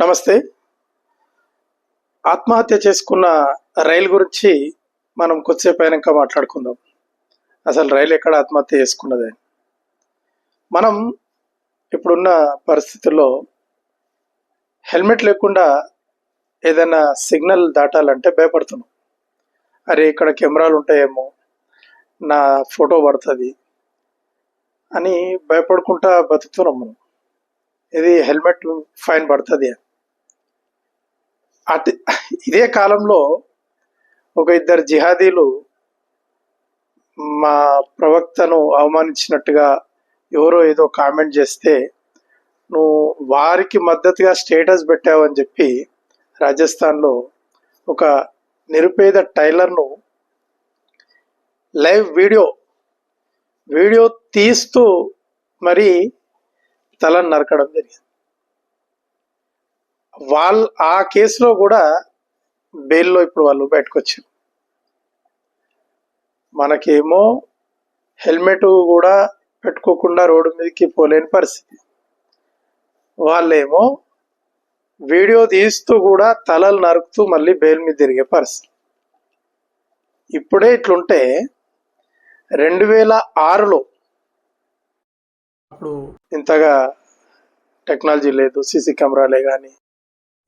నమస్తే. ఆత్మహత్య చేసుకున్న రైలు గురించి మనం కొద్దిసేపు అయినాక మాట్లాడుకుందాం. అసలు రైలు ఎక్కడ ఆత్మహత్య చేసుకున్నది మనం ఇప్పుడున్న పరిస్థితుల్లో హెల్మెట్ లేకుండా ఏదైనా సిగ్నల్ దాటాలంటే భయపడుతున్నాం. అరే ఇక్కడ కెమెరాలు ఉంటాయేమో నా ఫోటో పడుతుంది అని భయపడుకుంటా బతుకుతున్నాం మనం. ఇది హెల్మెట్ ఫైన్ పడుతుంది అని. అటు ఇదే కాలంలో ఒక ఇద్దరు జిహాదీలు మా ప్రవక్తను అవమానించినట్టుగా ఎవరో ఏదో కామెంట్ చేస్తే నువ్వు వారికి మద్దతుగా స్టేటస్ పెట్టావని చెప్పి రాజస్థాన్లో ఒక నిరుపేద టైలర్ను లైవ్ వీడియో వీడియో తీస్తూ మరి తలను నరకడం జరిగింది. వాళ్ళ ఆ కేసులో కూడా బెయిల్లో ఇప్పుడు వాళ్ళు బయటకు వచ్చారు మనకేమో హెల్మెట్ కూడా పెట్టుకోకుండా రోడ్డు మీదకి పోలేని పరిస్థితి. వాళ్ళేమో వీడియో తీస్తూ కూడా తలలు నరుకుతూ మళ్ళీ బెయిల్ మీద తిరిగే పరిస్థితి. ఇప్పుడే ఇట్లుంటే రెండు వేల ఆరులో అప్పుడు ఇంతగా టెక్నాలజీ లేదు సీసీ కెమెరాలే కానీ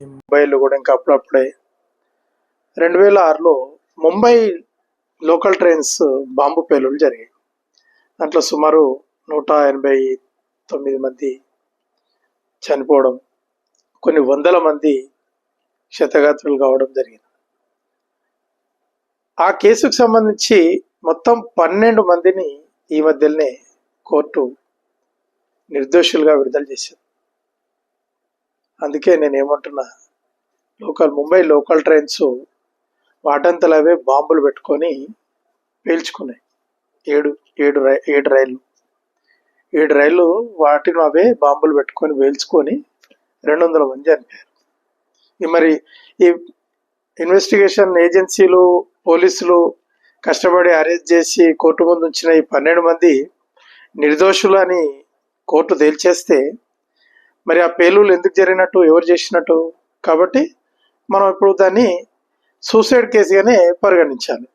మొబైల్ కూడా ఇంకా అప్పుడప్పుడే. రెండు వేల ఆరులో ముంబై లోకల్ ట్రైన్స్ బాంబు పేలులు జరిగాయి. దాంట్లో సుమారు నూట ఎనభై తొమ్మిది మంది చనిపోవడం కొన్ని వందల మంది క్షతగాత్రులు కావడం జరిగింది. ఆ కేసుకు సంబంధించి మొత్తం పన్నెండు మందిని ఈ మధ్యలోనే కోర్టు నిర్దోషులుగా విడుదల చేసింది. అందుకే నేను ఏమంటున్నా లోకల్ ముంబై లోకల్ ట్రైన్స్ వాటంతలు అవే బాంబులు పెట్టుకొని పేల్చుకున్నాయి. ఏడు ఏడు రై ఏడు రైళ్ళు. ఏడు రైళ్ళు వాటిని అవే బాంబులు పెట్టుకొని పేల్చుకొని రెండు వందల మంది చనిపోయారు. ఈ మరి ఈ ఇన్వెస్టిగేషన్ ఏజెన్సీలు పోలీసులు కష్టపడి అరెస్ట్ చేసి కోర్టు ముందు ఉంచిన ఈ పన్నెండు మంది నిర్దోషులు అని కోర్టు తేల్చేస్తే మరి ఆ పేలులు ఎందుకు జరిగినట్టు ఎవరు చేసినట్టు? కాబట్టి మనం ఇప్పుడు దాన్ని సూసైడ్ కేసుగానే పరిగణించాలి.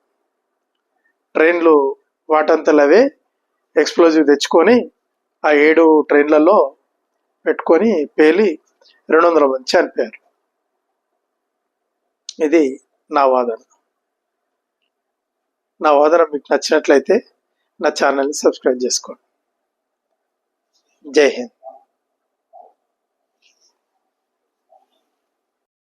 ట్రైన్లు వాటంతలవే ఎక్స్ప్లోజివ్ తెచ్చుకొని ఆ ఏడు ట్రైన్లలో పెట్టుకొని పేలి రెండు వందల మంది చనిపోయారు. ఇది నా వాదన. నా వాదన మీకు నచ్చినట్లయితే నా ఛానల్ని సబ్స్క్రైబ్ చేసుకోండి. జై హింద్.